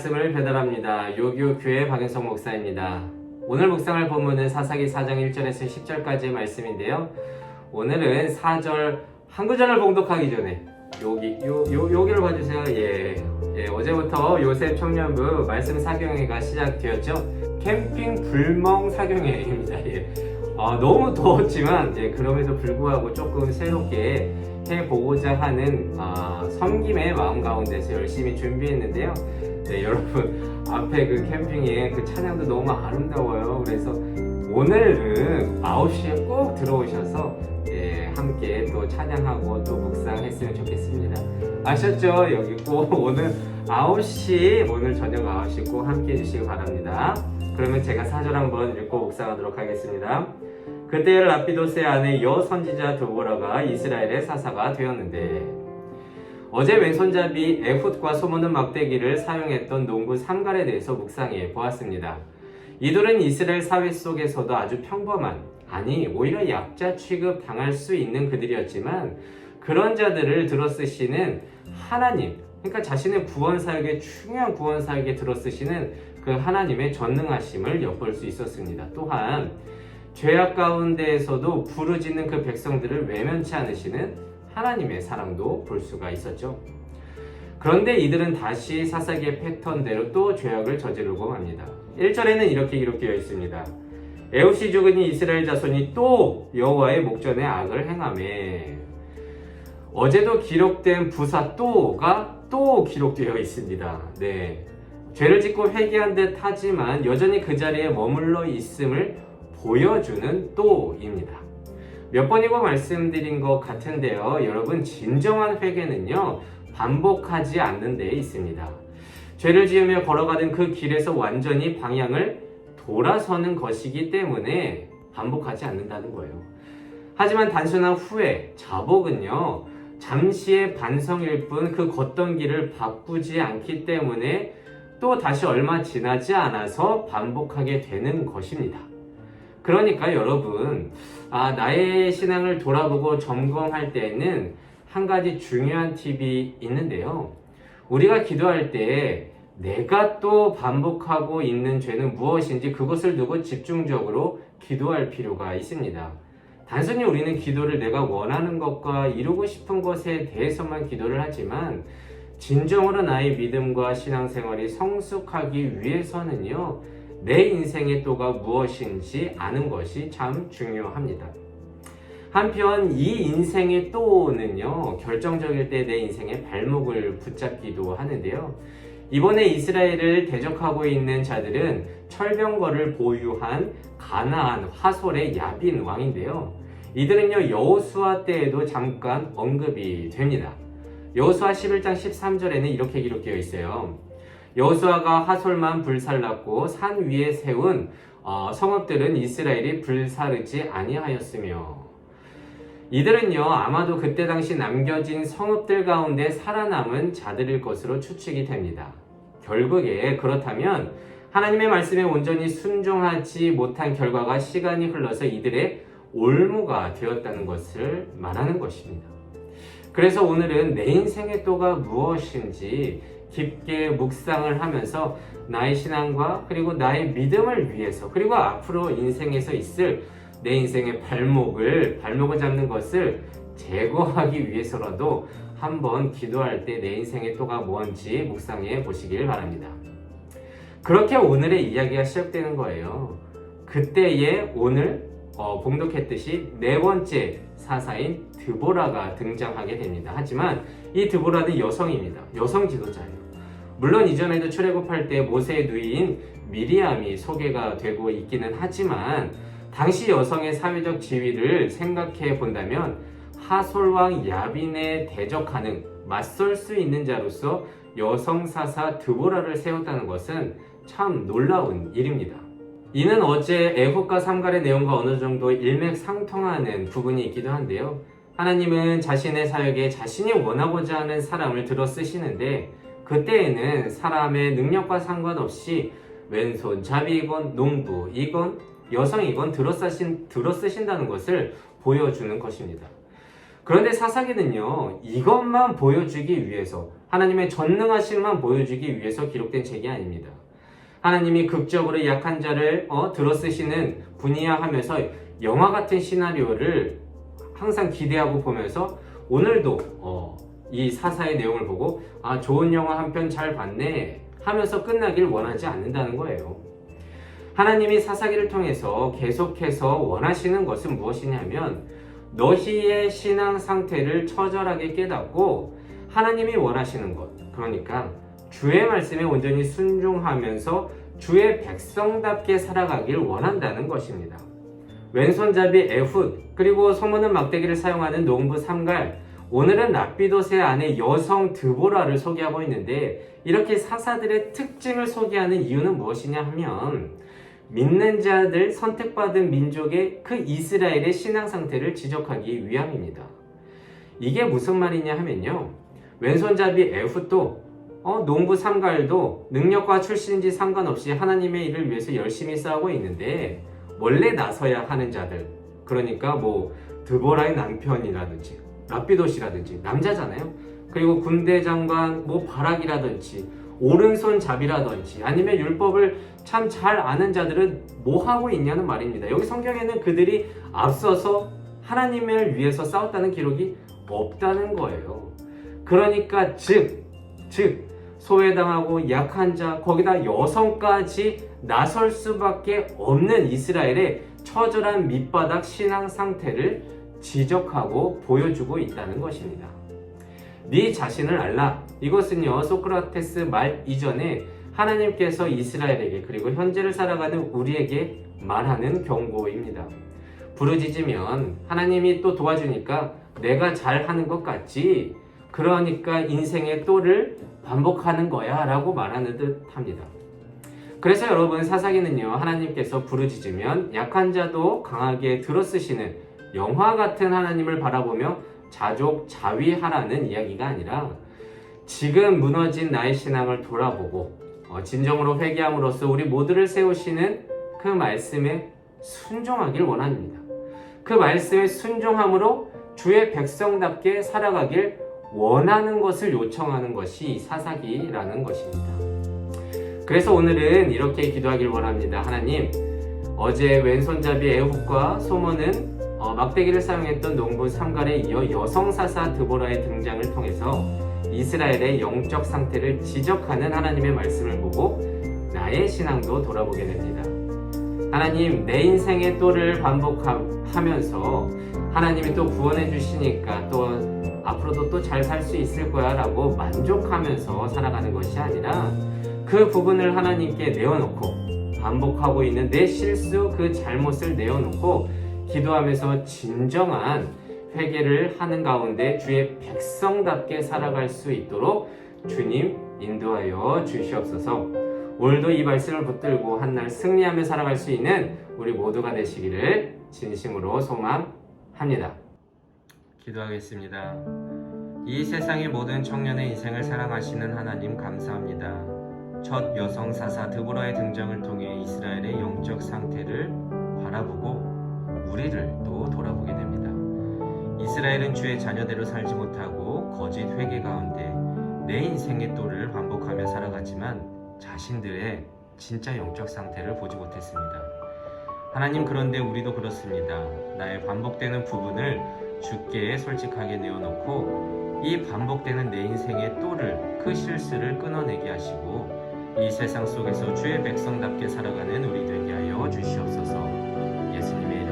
말씀을 배달합니다. 요교 교회 박윤성 목사입니다. 오늘 묵상할 본문은 사사기 4장 1절에서 10절까지의 말씀인데요. 오늘은 4절 한 구절을 봉독하기 전에 여기 요, 요 여기를 봐주세요. 예, 예 어제부터 요셉 청년부 말씀 사경회가 시작되었죠. 캠핑 불멍 사경회입니다. 예. 아, 너무 더웠지만 예, 그럼에도 불구하고 조금 새롭게 해보고자 하는 아, 섬김의 마음 가운데서 열심히 준비했는데요. 네, 여러분 앞에 그 캠핑에 그 찬양도 너무 아름다워요. 그래서 오늘은 9시에 꼭 들어오셔서 예, 함께 또 찬양하고 또 묵상했으면 좋겠습니다. 아셨죠? 여기 꼭 오늘 9시 오늘 저녁 9시 꼭 함께 해주시기 바랍니다. 그러면 제가 사절 한번 읽고 묵상하도록 하겠습니다. 그때 라피도스의 아내 여 선지자 드보라가 이스라엘의 사사가 되었는데 어제 왼손잡이 에훗과 소모는 막대기를 사용했던 농부 삼갈에 대해서 묵상해 보았습니다. 이들은 이스라엘 사회 속에서도 아주 평범한 아니 오히려 약자 취급 당할 수 있는 그들이었지만 그런 자들을 들어쓰시는 하나님 그러니까 자신의 구원 사역에 중요한 구원 사역에 들어쓰시는 그 하나님의 전능하심을 엿볼 수 있었습니다. 또한 죄악 가운데에서도 부르짖는 그 백성들을 외면치 않으시는 하나님의 사랑도 볼 수가 있었죠. 그런데 이들은 다시 사사기의 패턴대로 또 죄악을 저지르고 맙니다. 1절에는 이렇게 기록되어 있습니다. 에우시 이 이스라엘 자손이 또 여호와의 목전에 악을 행함에 어제도 기록된 부사 또가 또 기록되어 있습니다. 네. 죄를 짓고 회개한 듯 하지만 여전히 그 자리에 머물러 있음을 보여주는 또입니다. 몇 번이고 말씀드린 것 같은데요. 여러분, 진정한 회개는요, 반복하지 않는 데 있습니다. 죄를 지으며 걸어가는 그 길에서 완전히 방향을 돌아서는 것이기 때문에 반복하지 않는다는 거예요. 하지만 단순한 후회, 자복은요, 잠시의 반성일 뿐 그 걷던 길을 바꾸지 않기 때문에 또 다시 얼마 지나지 않아서 반복하게 되는 것입니다. 그러니까 여러분, 아, 나의 신앙을 돌아보고 점검할 때에는 한 가지 중요한 팁이 있는데요. 우리가 기도할 때 내가 또 반복하고 있는 죄는 무엇인지 그것을 두고 집중적으로 기도할 필요가 있습니다. 단순히 우리는 기도를 내가 원하는 것과 이루고 싶은 것에 대해서만 기도를 하지만 진정으로 나의 믿음과 신앙생활이 성숙하기 위해서는요, 내 인생의 또가 무엇인지 아는 것이 참 중요합니다. 한편 이 인생의 또는요, 결정적일 때 내 인생의 발목을 붙잡기도 하는데요. 이번에 이스라엘을 대적하고 있는 자들은 철병거를 보유한 가나안 화솔의 야빈 왕인데요. 이들은요 여호수아 때에도 잠깐 언급이 됩니다. 여호수아 11장 13절에는 이렇게 기록되어 있어요. 여호수아가 하솔만 불살랐고 산 위에 세운 어, 성읍들은 이스라엘이 불사르지 아니하였으며 이들은요 아마도 그때 당시 남겨진 성읍들 가운데 살아남은 자들일 것으로 추측이 됩니다. 결국에 그렇다면 하나님의 말씀에 온전히 순종하지 못한 결과가 시간이 흘러서 이들의 올무가 되었다는 것을 말하는 것입니다. 그래서 오늘은 내 인생의 또가 무엇인지 깊게 묵상을 하면서 나의 신앙과 그리고 나의 믿음을 위해서 그리고 앞으로 인생에서 있을 내 인생의 발목을 발목을 잡는 것을 제거하기 위해서라도 한번 기도할 때 내 인생의 또가 뭔지 묵상해 보시길 바랍니다. 그렇게 오늘의 이야기가 시작되는 거예요. 그때의 오늘 어, 봉독했듯이 네 번째 사사인 드보라가 등장하게 됩니다. 하지만 이 드보라는 여성입니다. 여성 지도자예요. 물론 이전에도 출애굽할 때 모세의 누이인 미리암이 소개가 되고 있기는 하지만 당시 여성의 사회적 지위를 생각해 본다면 하솔왕 야빈에 대적하는 맞설 수 있는 자로서 여성 사사 드보라를 세웠다는 것은 참 놀라운 일입니다. 이는 어제 애국과 삼갈의 내용과 어느 정도 일맥상통하는 부분이 있기도 한데요. 하나님은 자신의 사역에 자신이 원하고자 하는 사람을 들어 쓰시는데 그때에는 사람의 능력과 상관없이 왼손 잡이건 농부이건 여성이건 들어 쓰신 들어 쓰신다는 것을 보여주는 것입니다. 그런데 사사기는요, 이것만 보여주기 위해서, 하나님의 전능하심만 보여주기 위해서 기록된 책이 아닙니다. 하나님이 극적으로 약한 자를 어, 들어쓰시는 분이야 하면서 영화 같은 시나리오를 항상 기대하고 보면서 오늘도 어, 이 사사의 내용을 보고 아 좋은 영화 한 편 잘 봤네 하면서 끝나길 원하지 않는다는 거예요. 하나님이 사사기를 통해서 계속해서 원하시는 것은 무엇이냐면 너희의 신앙 상태를 처절하게 깨닫고 하나님이 원하시는 것 그러니까 주의 말씀에 온전히 순종하면서 주의 백성답게 살아가길 원한다는 것입니다. 왼손잡이 에훗 그리고 소문은 막대기를 사용하는 농부 삼갈 오늘은 랍비도세 안에 여성 드보라를 소개하고 있는데 이렇게 사사들의 특징을 소개하는 이유는 무엇이냐 하면 믿는 자들 선택받은 민족의 그 이스라엘의 신앙 상태를 지적하기 위함입니다. 이게 무슨 말이냐 하면요. 왼손잡이 에훗도 어, 농부 삼갈도 능력과 출신인지 상관없이 하나님의 일을 위해서 열심히 싸우고 있는데 원래 나서야 하는 자들 그러니까 뭐 드보라의 남편이라든지 랍비도시라든지 남자잖아요. 그리고 군대 장관 뭐 바락이라든지 오른손 잡이라든지 아니면 율법을 참 잘 아는 자들은 뭐 하고 있냐는 말입니다. 여기 성경에는 그들이 앞서서 하나님을 위해서 싸웠다는 기록이 없다는 거예요. 그러니까 즉, 즉 소외당하고 약한 자 거기다 여성까지 나설 수밖에 없는 이스라엘의 처절한 밑바닥 신앙 상태를 지적하고 보여주고 있다는 것입니다. 네 자신을 알라. 이것은요 소크라테스 말 이전에 하나님께서 이스라엘에게 그리고 현재를 살아가는 우리에게 말하는 경고입니다. 부르짖으면 하나님이 또 도와주니까 내가 잘하는 것 같지. 그러니까 인생의 또를 반복하는 거야 라고 말하는 듯 합니다. 그래서 여러분 사사기는요 하나님께서 부르짖으면 약한 자도 강하게 들어쓰시는 영화 같은 하나님을 바라보며 자족 자위하라는 이야기가 아니라 지금 무너진 나의 신앙을 돌아보고 어, 진정으로 회개함으로써 우리 모두를 세우시는 그 말씀에 순종하길 원합니다. 그 말씀에 순종함으로 주의 백성답게 살아가길 원하는 것을 요청하는 것이 사사기라는 것입니다. 그래서 오늘은 이렇게 기도하길 원합니다. 하나님, 어제 왼손잡이 에훗과 소모는 어, 막대기를 사용했던 농부 삼갈에 이어 여성 사사 드보라의 등장을 통해서 이스라엘의 영적 상태를 지적하는 하나님의 말씀을 보고 나의 신앙도 돌아보게 됩니다. 하나님, 내 인생의 또를 반복하면서 하나님이 또 구원해 주시니까 또 앞으로도 또 잘 살 수 있을 거야 라고 만족하면서 살아가는 것이 아니라 그 부분을 하나님께 내어놓고 반복하고 있는 내 실수 그 잘못을 내어놓고 기도하면서 진정한 회개를 하는 가운데 주의 백성답게 살아갈 수 있도록 주님 인도하여 주시옵소서. 오늘도 이 말씀을 붙들고 한날 승리하며 살아갈 수 있는 우리 모두가 되시기를 진심으로 소망합니다. 기도하겠습니다. 이 세상의 모든 청년의 인생을 사랑하시는 하나님 감사합니다. 첫 여성 사사 드보라의 등장을 통해 이스라엘의 영적 상태를 바라보고 우리를 또 돌아보게 됩니다. 이스라엘은 주의 자녀대로 살지 못하고 거짓 회개 가운데 내 인생의 또를 반복하며 살아갔지만 자신들의 진짜 영적 상태를 보지 못했습니다. 하나님 그런데 우리도 그렇습니다. 나의 반복되는 부분을 주께 솔직하게 내어놓고 이 반복되는 내 인생의 또를 그 실수를 끊어내게 하시고 이 세상 속에서 주의 백성답게 살아가는 우리 되게 하여 주시옵소서 예수님의